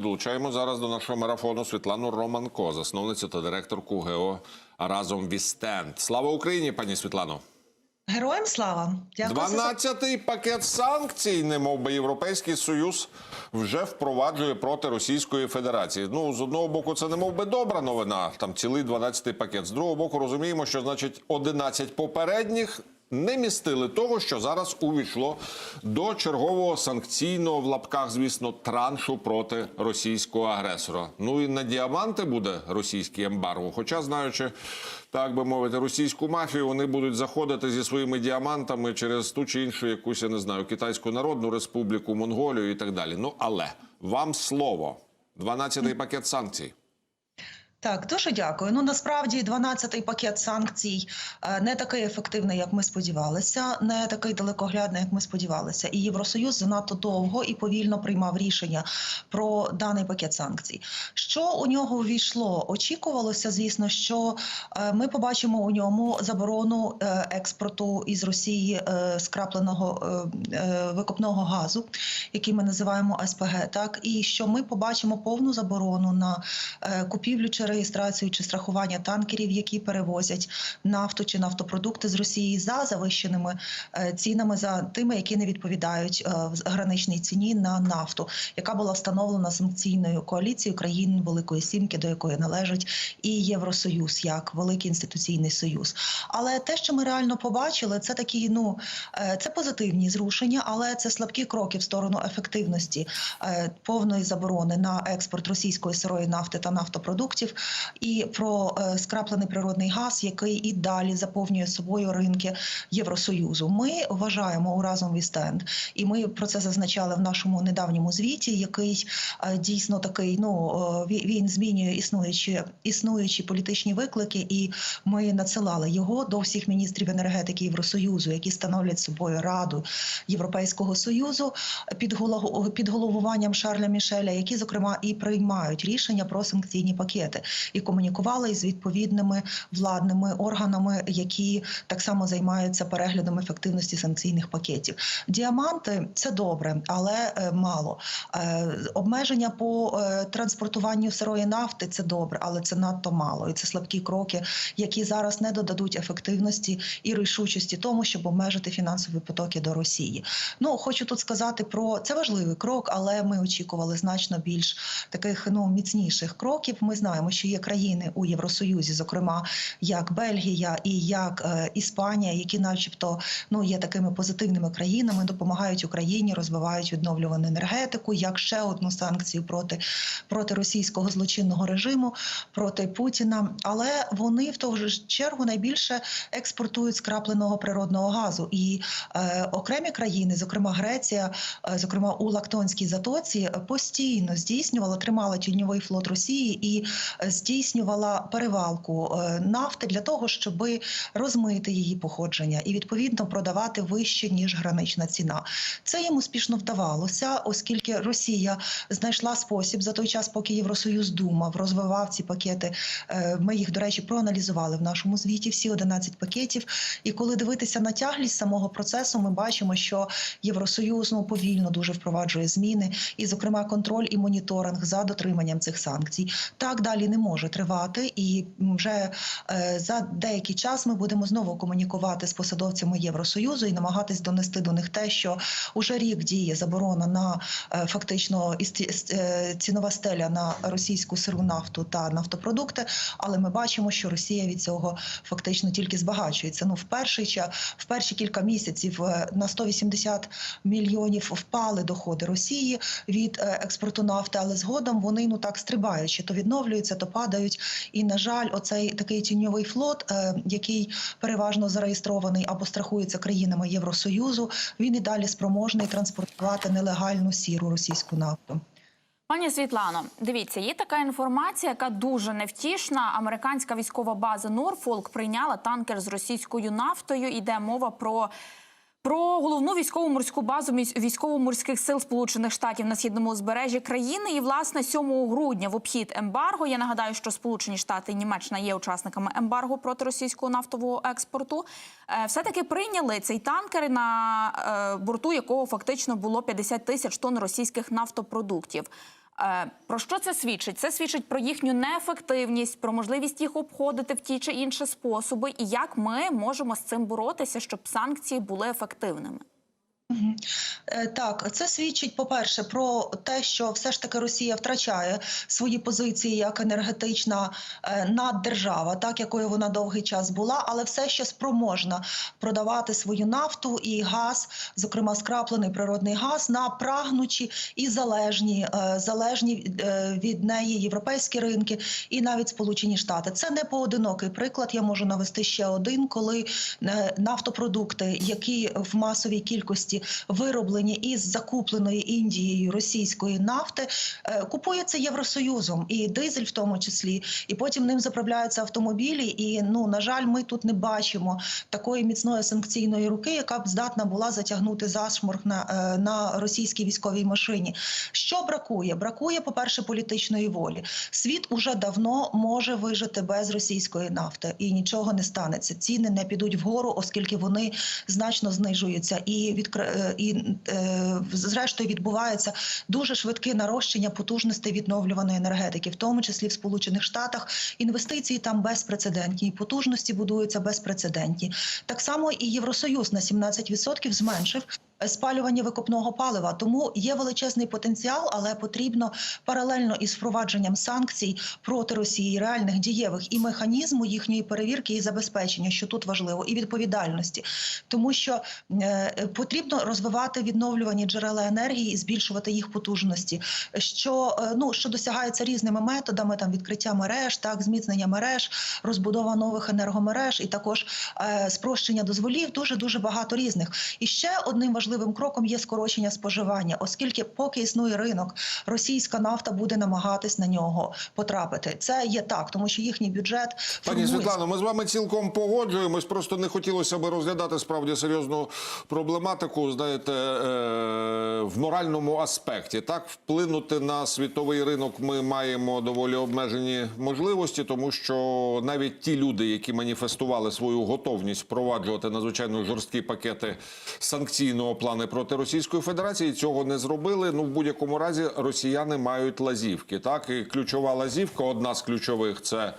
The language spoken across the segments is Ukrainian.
Долучаємо зараз до нашого марафону Світлану Романко, засновницю та директорку ГЕО разом Вістенд. Слава Україні, пані Світлано! Героям слава! Дякую за 12-й пакет санкцій, немов би Європейський Союз вже впроваджує проти Російської Федерації. Ну, з одного боку, це немов би добра новина, там цілий 12-й пакет. З другого боку, розуміємо, що значить 11 попередніх не містили того, що зараз увійшло до чергового санкційного в лапках, звісно, траншу проти російського агресора. Ну і на діаманти буде російський ембарго. Хоча, знаючи, так би мовити, російську мафію, вони будуть заходити зі своїми діамантами через ту чи іншу якусь, я не знаю, Китайську Народну Республіку, Монголію і так далі. Ну але вам слово. 12-й пакет санкцій. Так. Дуже дякую. Ну насправді 12-й пакет санкцій е, не такий ефективний, як ми сподівалися, не такий далекоглядний, як ми сподівалися. І Євросоюз занадто довго і повільно приймав рішення про даний пакет санкцій. Що у нього увійшло? Очікувалося, звісно, що е, ми побачимо у ньому заборону е, експорту із Росії скрапленого викопного газу, який ми називаємо СПГ. Так і що ми побачимо повну заборону на купівлю чи реєстрацію чи страхування танкерів, які перевозять нафту чи нафтопродукти з Росії за завищеними е, цінами, за тими, які не відповідають е, граничній ціні на нафту, яка була встановлена санкційною коаліцією країн Великої Сімки, до якої належить і Євросоюз як великий інституційний союз. Але те, що ми реально побачили, це такі ну е, це позитивні зрушення, але це слабкі кроки в сторону ефективності повної заборони на експорт російської сирої нафти та нафтопродуктів, і про е, скраплений природний газ, який і далі заповнює собою ринки Євросоюзу. Ми вважаємо у разом Вістенд, і ми про це зазначали в нашому недавньому звіті, який е, дійсно такий. Ну е, він змінює існуючі існуючі політичні виклики, і ми надсилали його до всіх міністрів енергетики Євросоюзу, які становлять собою раду Європейського союзу під голов- під головуванням Шарля Мішеля, які зокрема і приймають рішення про санкційні пакети, і комунікували із відповідними владними органами, які так само займаються переглядом ефективності санкційних пакетів. Діаманти це добре, але е, мало. Е, Обмеження по е, транспортуванню сирої нафти це добре, але це надто мало. І це слабкі кроки, які зараз не додадуть ефективності і рішучості тому, щоб обмежити фінансові потоки до Росії. Ну хочу тут сказати про це важливий крок, але ми очікували значно більш таких ну міцніших кроків. Ми знаємо, що є країни у Євросоюзі, зокрема як Бельгія і як е, Іспанія, які, начебто, ну є такими позитивними країнами, допомагають Україні, розвивають відновлювану енергетику, як ще одну санкцію проти, проти російського злочинного режиму, проти Путіна. Але вони в ту ж чергу найбільше експортують скрапленого природного газу. І е, окремі країни, зокрема Греція, е, зокрема у Лактонській затоці, постійно здійснювала, тримала тіньовий флот Росії і е, здійснювала перевалку е, нафти для того, щоб розмити її походження і відповідно продавати вище ніж гранична ціна. Це їм успішно вдавалося, оскільки Росія знайшла спосіб за той час, поки Євросоюз думав, розвивав ці пакети. Е, Ми їх, до речі, проаналізували в нашому звіті. Всі 11 пакетів. І коли дивитися на тяглість самого процесу, ми бачимо, що Євросоюз ну повільно дуже впроваджує зміни, і, зокрема, контроль і моніторинг за дотриманням цих санкцій. Так далі не може тривати, і вже е, за деякий час ми будемо знову комунікувати з посадовцями Євросоюзу і намагатись донести до них те, що уже рік діє заборона на е, фактично е, цінова стеля на російську сиру нафту та нафтопродукти. Але ми бачимо, що Росія від цього фактично тільки збагачується. Ну, в перший в перші кілька місяців на 180 мільйонів впали доходи Росії від експорту нафти, але згодом вони ну так стрибаючи, то відновлюються, то падають. І на жаль, оцей такий тіньовий флот, е, який переважно зареєстрований або страхується країнами Євросоюзу, він і далі спроможний транспортувати нелегальну сіру російську нафту. Пані Світлано, дивіться, є така інформація, яка дуже невтішна. Американська військова база Норфолк прийняла танкер з російською нафтою. Йде мова про. Про головну військову морську базу військово-морських сил Сполучених Штатів на східному узбережжі країни. І власне 7 грудня в обхід ембарго. Я нагадаю, що Сполучені Штати і Німеччина є учасниками ембарго проти російського нафтового експорту. Е, Все таки прийняли цей танкер, на е, борту якого фактично було 50 тисяч тонн російських нафтопродуктів. Е, Про що це свідчить? Це свідчить про їхню неефективність, про можливість їх обходити в ті чи інші способи, і як ми можемо з цим боротися, щоб санкції були ефективними. Е, Так, це свідчить, по-перше, про те, що все ж таки Росія втрачає свої позиції як енергетична е, наддержава, так якою вона довгий час була, але все ще спроможна продавати свою нафту і газ, зокрема скраплений природний газ, на прагнучі і залежні, е, залежні від- неї європейські ринки і навіть Сполучені Штати. Це не поодинокий приклад. Я можу навести ще один, коли нафтопродукти, які в масовій кількості вироблені із закупленої Індією російської нафти, е, купуються Євросоюзом і дизель, в тому числі, і потім ним заправляються автомобілі. І ну на жаль, ми тут не бачимо такої міцної санкційної руки, яка б здатна була затягнути зашморг на, е, на російській військовій машині. Що бракує? Бракує, по-перше, політичної волі. Світ уже давно може вижити без російської нафти, і нічого не станеться. Ціни не підуть вгору, оскільки вони значно знижуються, і відкр... і е, зрештою відбувається дуже швидке нарощення потужностей відновлюваної енергетики, в тому числі в Сполучених Штатах. Інвестиції там безпрецедентні, і потужності будуються безпрецедентні. Так само і Євросоюз на 17% зменшив спалювання викопного палива. Тому є величезний потенціал, але потрібно паралельно із впровадженням санкцій проти Росії, реальних дієвих і механізму їхньої перевірки і забезпечення, що тут важливо, і відповідальності, тому що е, потрібно розвивати відновлювані джерела енергії і збільшувати їх потужності, що е, ну що досягається різними методами, там відкриття мереж, так зміцнення мереж, розбудова нових енергомереж і також е, спрощення дозволів. Дуже дуже багато різних. І ще одним важливим кроком є скорочення споживання, оскільки поки існує ринок, російська нафта буде намагатись на нього потрапити. Це є так, тому що їхній бюджет Пані Світлано, ми з вами цілком погоджуємось. Просто не хотілося би розглядати справді серйозну проблематику, знаєте, е, в моральному аспекті. Так, вплинути на світовий ринок ми маємо доволі обмежені можливості, тому що навіть ті люди, які маніфестували свою готовність впроваджувати надзвичайно жорсткі пакети санкційного плану проти Російської Федерації, цього не зробили. Ну, в будь-якому разі, росіяни мають лазівки. Так, і ключова лазівка, одна з ключових це.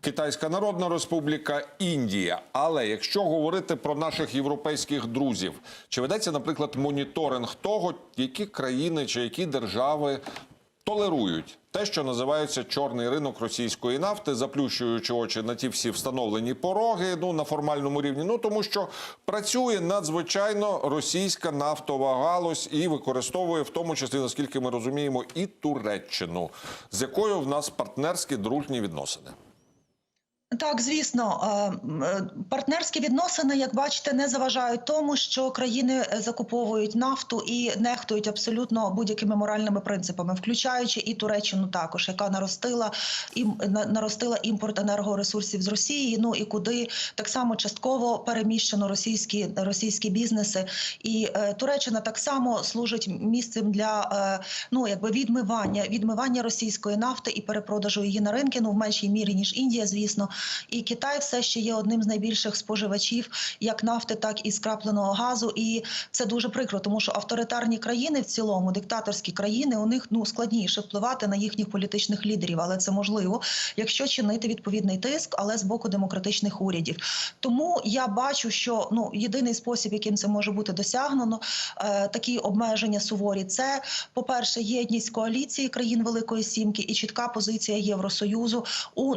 Китайська Народна Республіка, Індія. Але якщо говорити про наших європейських друзів, чи ведеться, наприклад, моніторинг того, які країни чи які держави толерують те, що називається чорний ринок російської нафти, заплющуючи очі на ті всі встановлені пороги, ну на формальному рівні. Ну тому що працює надзвичайно російська нафтова галузь і використовує в тому числі, наскільки ми розуміємо, і Туреччину, з якою в нас партнерські дружні відносини. Так, звісно, е, партнерські відносини, як бачите, не заважають тому, що країни е, закуповують нафту і нехтують абсолютно будь-якими моральними принципами, включаючи і Туреччину, також яка наростила на- наростила імпорт енергоресурсів з Росії. Ну і куди так само частково переміщено російські російські бізнеси. І е, Туреччина так само служить місцем для ну якби відмивання відмивання російської нафти і перепродажу її на ринки. Ну в меншій мірі ніж Індія, звісно. І Китай все ще є одним з найбільших споживачів як нафти, так і скрапленого газу. І це дуже прикро, тому що авторитарні країни в цілому, диктаторські країни, у них ну складніше впливати на їхніх політичних лідерів, але це можливо, якщо чинити відповідний тиск, але з боку демократичних урядів. Тому я бачу, що ну єдиний спосіб, яким це може бути досягнено, е, такі обмеження суворі, це по перше, єдність коаліції країн Великої Сімки і чітка позиція Євросоюзу у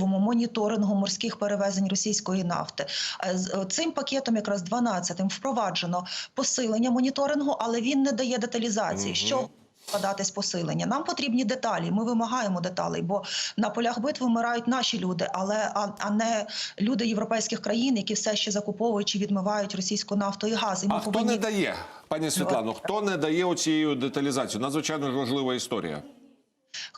необов'язковому моніторингу морських перевезень російської нафти. Е, з- е, Цим пакетом, якраз 12-м, впроваджено посилення моніторингу, але він не дає деталізації. Що Складатись посилення. Нам потрібні деталі. Ми вимагаємо деталей, бо на полях битв вмирають наші люди, але а, а не люди європейських країн, які все ще закуповують чи відмивають російську нафту і газ. І ми А хто не дає, пані Світлано, хто не дає оцією деталізацію? Надзвичайно важлива історія.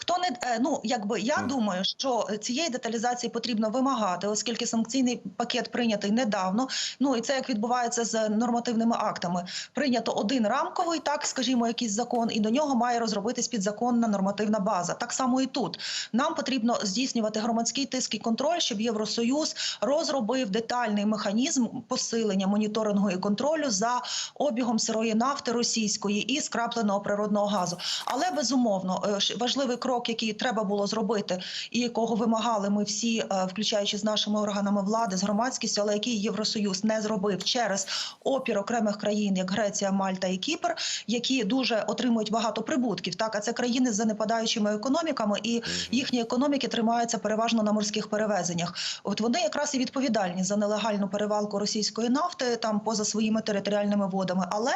Хто не е, ну якби я думаю, що цієї деталізації потрібно вимагати, оскільки санкційний пакет прийнятий недавно. Ну і це як відбувається з нормативними актами. Прийнято один рамковий, так скажімо, якийсь закон, і до нього має розробитись підзаконна нормативна база. Так само і тут нам потрібно здійснювати громадський тиск і контроль, щоб Євросоюз розробив детальний механізм посилення моніторингу і контролю за обігом сирої нафти російської і скрапленого природного газу. Але безумовно е, важливий крок, який треба було зробити, і якого вимагали ми всі, е, включаючи з нашими органами влади, з громадськістю, але який Євросоюз не зробив через опір окремих країн, як Греція, Мальта і Кіпр, які дуже отримують багато прибутків. Так, а це країни з занепадаючими економіками, і їхні економіки тримаються переважно на морських перевезеннях. От вони якраз і відповідальні за нелегальну перевалку російської нафти там поза своїми територіальними водами, але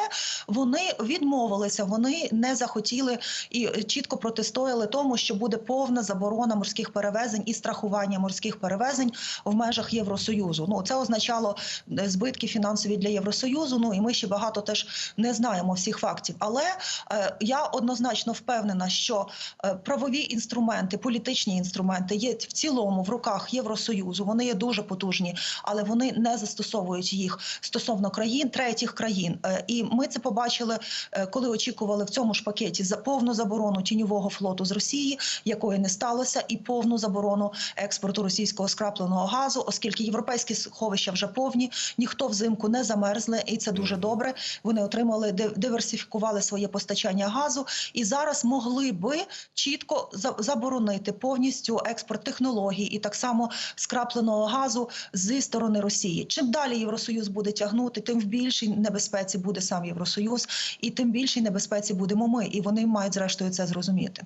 вони відмовилися, вони не захотіли і чітко протистояли тому, що буде повна заборона морських перевезень і страхування морських перевезень в межах Євросоюзу. Ну це означало е, збитки фінансові для Євросоюзу. Ну і ми ще багато теж не знаємо всіх фактів. Але е, я однозначно впевнена, що е, правові інструменти, політичні інструменти є в цілому в руках Євросоюзу. Вони є дуже потужні, але вони не застосовують їх стосовно країн третіх країн. Е, І ми це побачили, е, коли очікували в цьому ж пакеті за повну заборону тіньового флоту з Росії, якої не сталося, і повну заборону експорту російського скрапленого газу, оскільки європейські сховища вже повні, ніхто взимку не замерзли, і це дуже добре. Вони отримали див- диверсифікували своє постачання газу, і зараз могли би чітко заборонити повністю експорт технологій і так само скрапленого газу зі сторони Росії. Чим далі Євросоюз буде тягнути, тим в більшій небезпеці буде сам Євросоюз, і тим більшій небезпеці будемо ми. І вони мають зрештою це зрозуміти.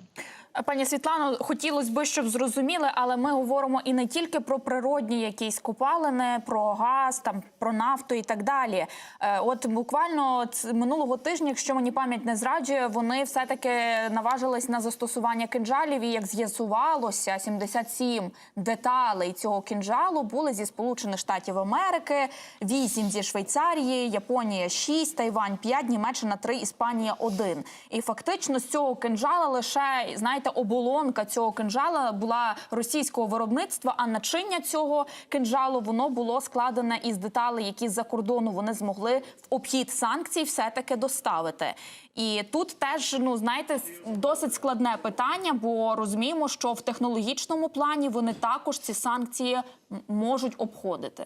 Пані Світлано, хотілося б, щоб зрозуміли, але ми говоримо і не тільки про природні якісь копалини, про газ, там про нафту і так далі. Е, От буквально минулого тижня, якщо мені пам'ять не зраджує, вони все таки наважились на застосування кинджалів. І як з'ясувалося, 77 деталей цього кинджалу були зі Сполучених Штатів Америки, 8 зі Швейцарії, Японія 6, Тайвань 5, Німеччина 3, Іспанія 1. І фактично з цього кинджала лише знаєте, оболонка цього кинджала була російського виробництва. А начиння цього кинджалу воно було складене із деталей, які з-за кордону вони змогли в обхід санкцій все таки доставити. І тут теж ну знаєте досить складне питання, бо розуміємо, що в технологічному плані вони також ці санкції можуть обходити.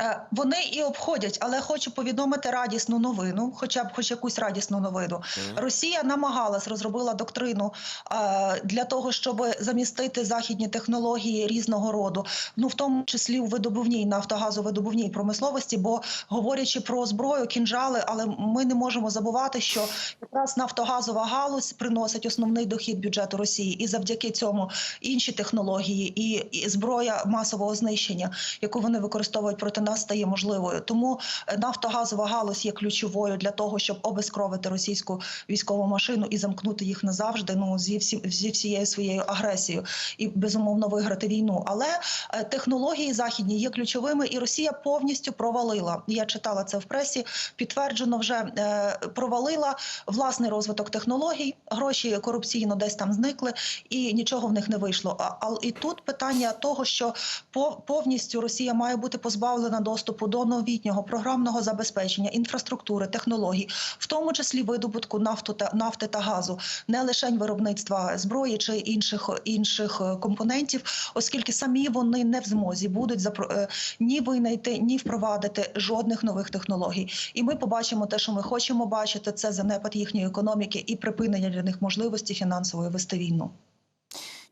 Е, Вони і обходять, але хочу повідомити радісну новину, хоча б хоч якусь радісну новину. Росія намагалась розробила доктрину е, для того, щоб замістити західні технології різного роду, ну в тому числі у видобувній нафтогазовидобувній промисловості. Бо говорячи про зброю, кінжали, але ми не можемо забувати, що якраз нафтогазова галузь приносить основний дохід бюджету Росії, і завдяки цьому інші технології і, і зброя масового знищення, яку вони використовують проти нас, стає можливою. Тому е, нафтогазова галузь є ключовою для того, щоб обезкровити російську військову машину і замкнути їх назавжди. Ну зі всі зі всією своєю агресією і безумовно виграти війну. Але е, технології західні є ключовими, і Росія повністю провалила. Я читала це в пресі. Підтверджено вже е, провалила власний розвиток технологій. Гроші корупційно десь там зникли, і нічого в них не вийшло. А, і тут питання того, що по- повністю Росія має бути позбавлена доступу до новітнього програмного забезпечення, інфраструктури, технологій, в тому числі видобутку нафту та нафти та газу, не лише виробництва зброї чи інших інших е, компонентів, оскільки самі вони не в змозі будуть запро- е, ні винайти, ні впровадити жодних нових технологій. І ми побачимо те, що ми хочемо бачити, це занепад їхньої економіки і припинення для них можливості фінансової вести війну.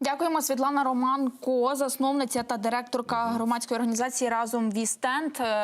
Дякуємо, Світлана Романко, засновниця та директорка громадської організації разом Вістенд.